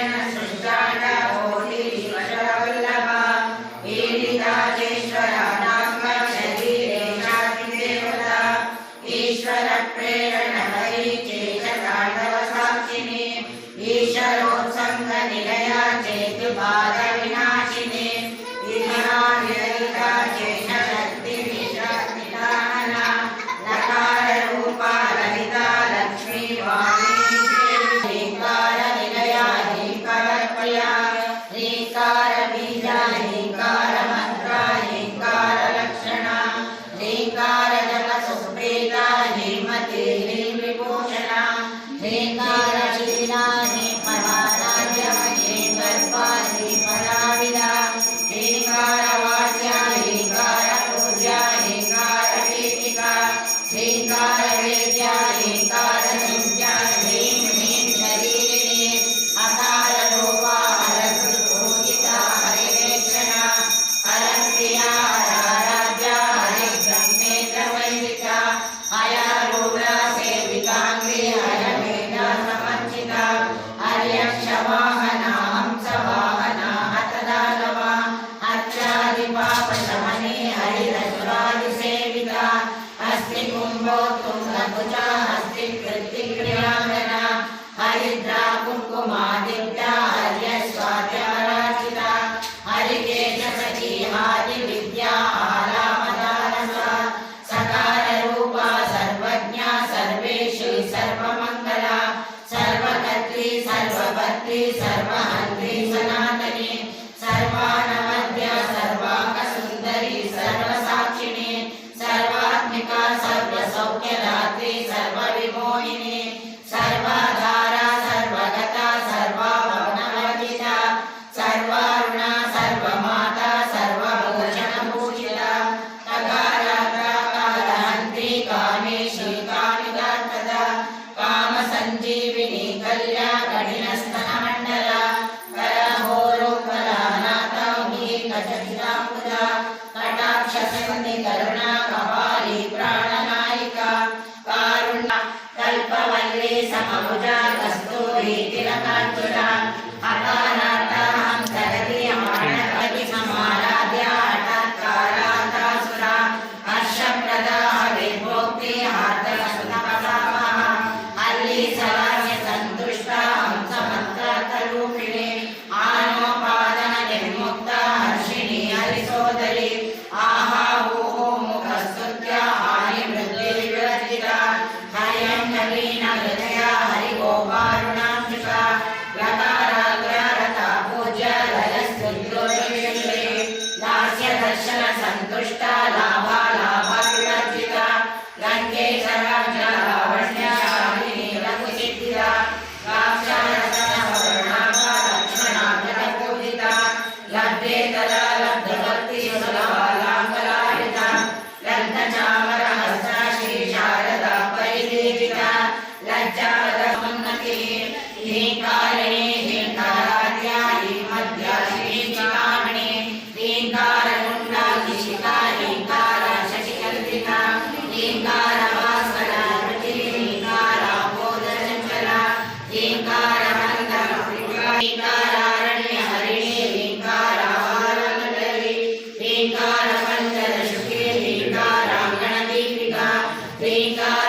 llena. शशपति करुणाकपा Brincar.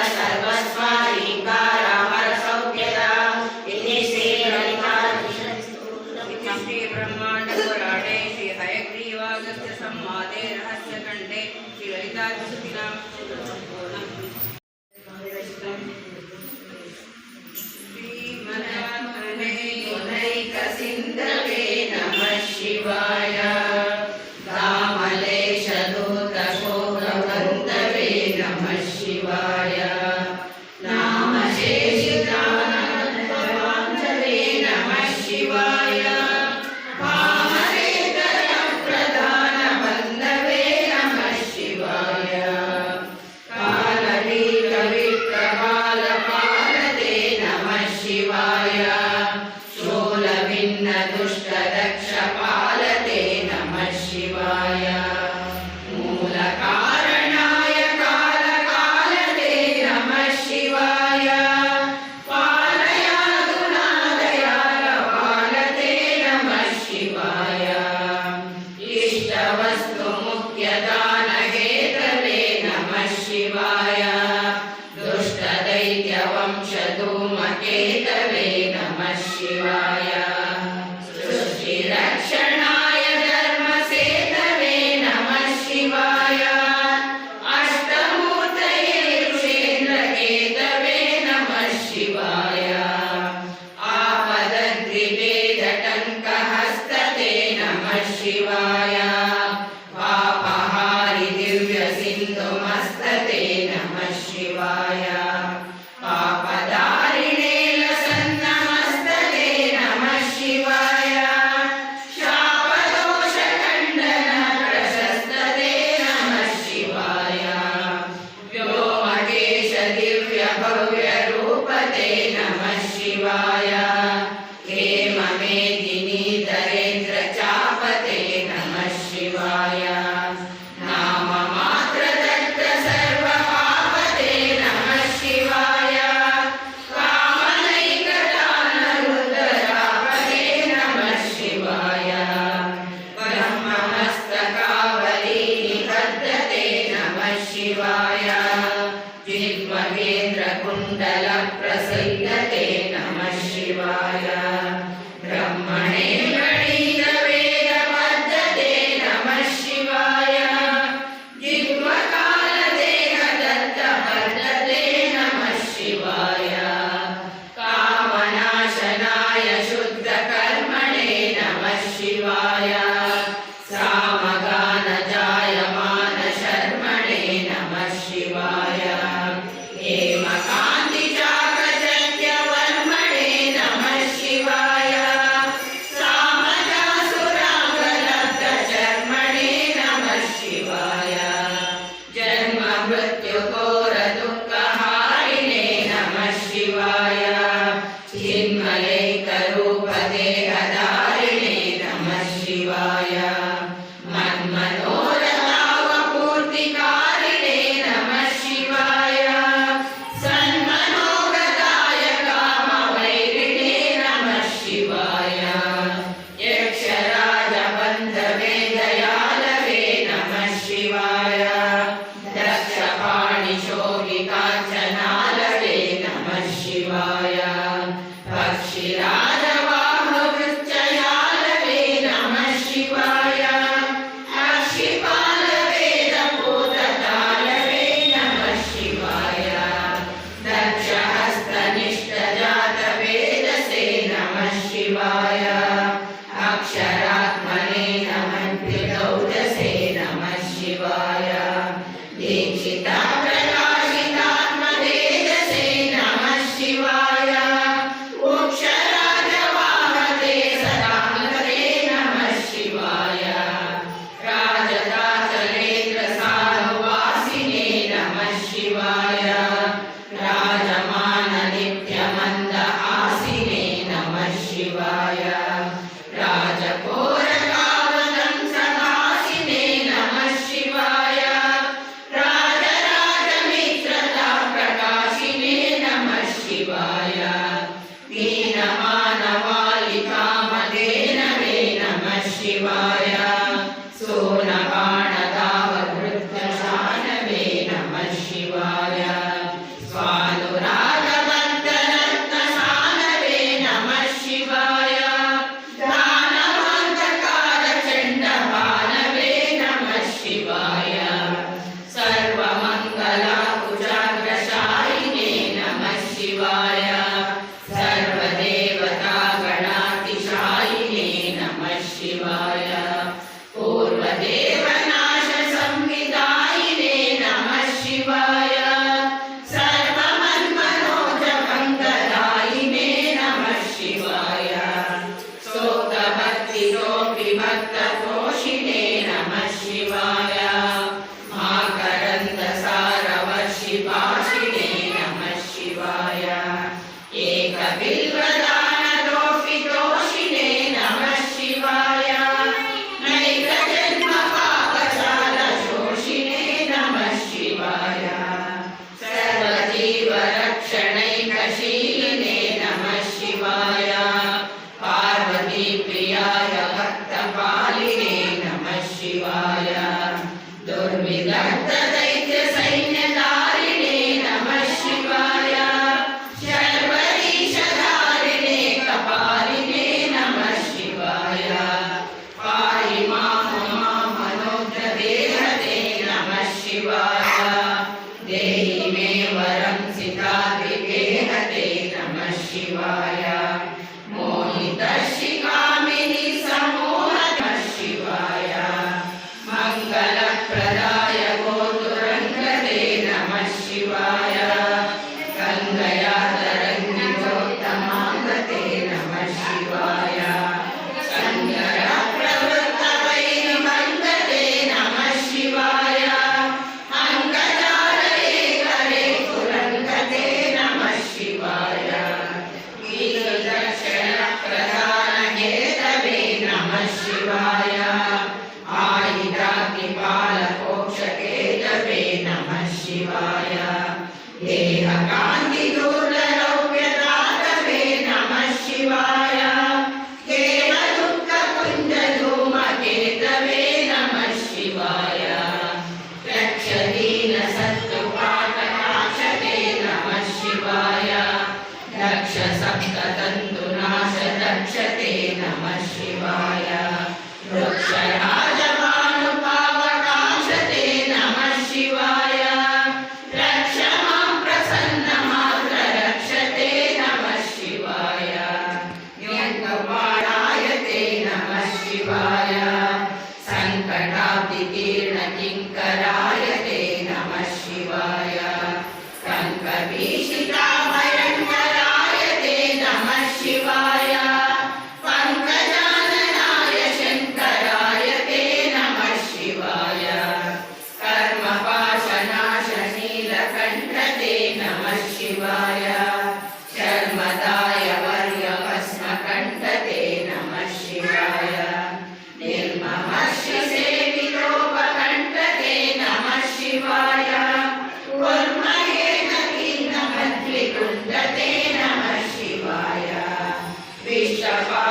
ह्रीङ्कारमन्त्रसर्वस्वा Shiva shall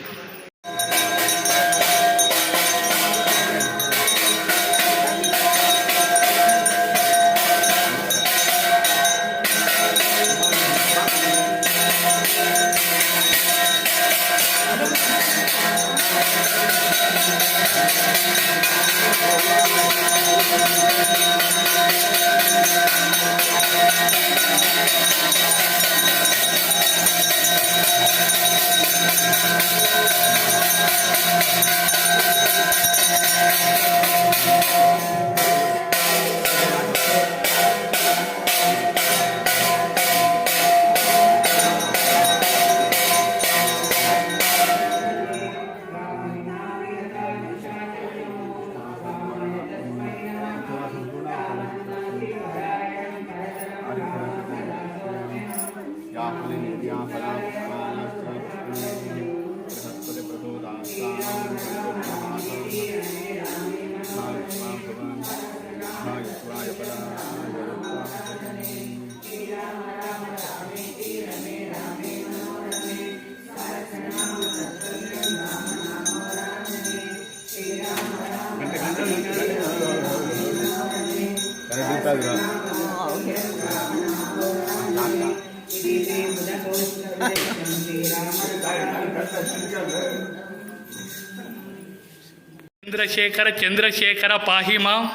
Chandrasekhara Chandrasekhara పాహిమా.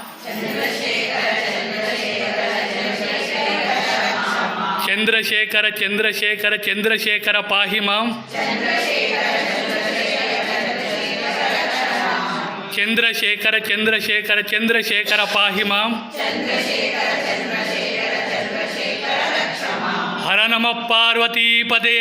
Chandrasekhara Chandrasekhara Chandrasekhara పాహిమా. Chandrasekhara Chandrasekhara Chandrasekhara పాహిమా. హర నమ పార్వతీపదే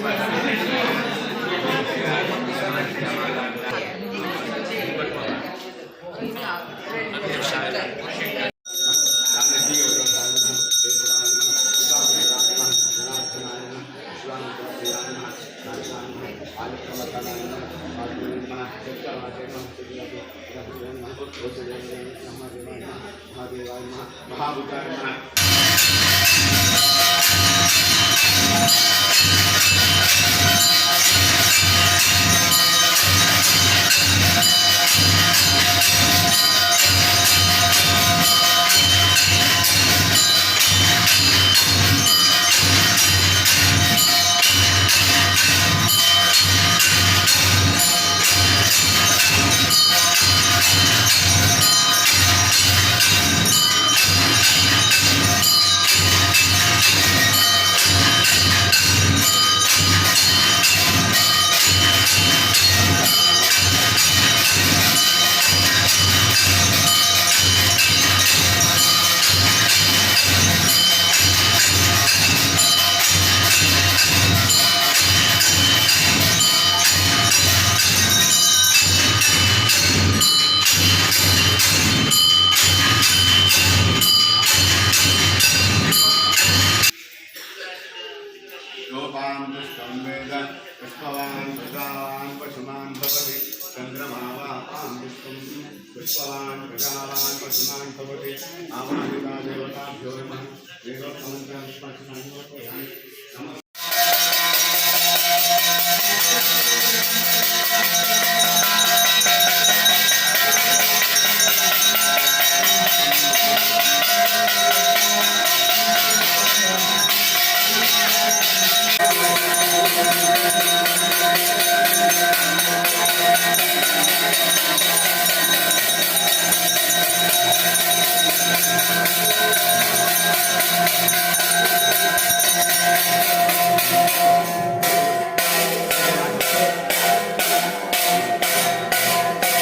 भवति चन्द्रमा वा आं पुष्पं पुष्पवान् प्रजावान् पशुमान् भवति आवाहिता देवताभ्यो नमः वेदोत्तमन्त्रं पुष्पं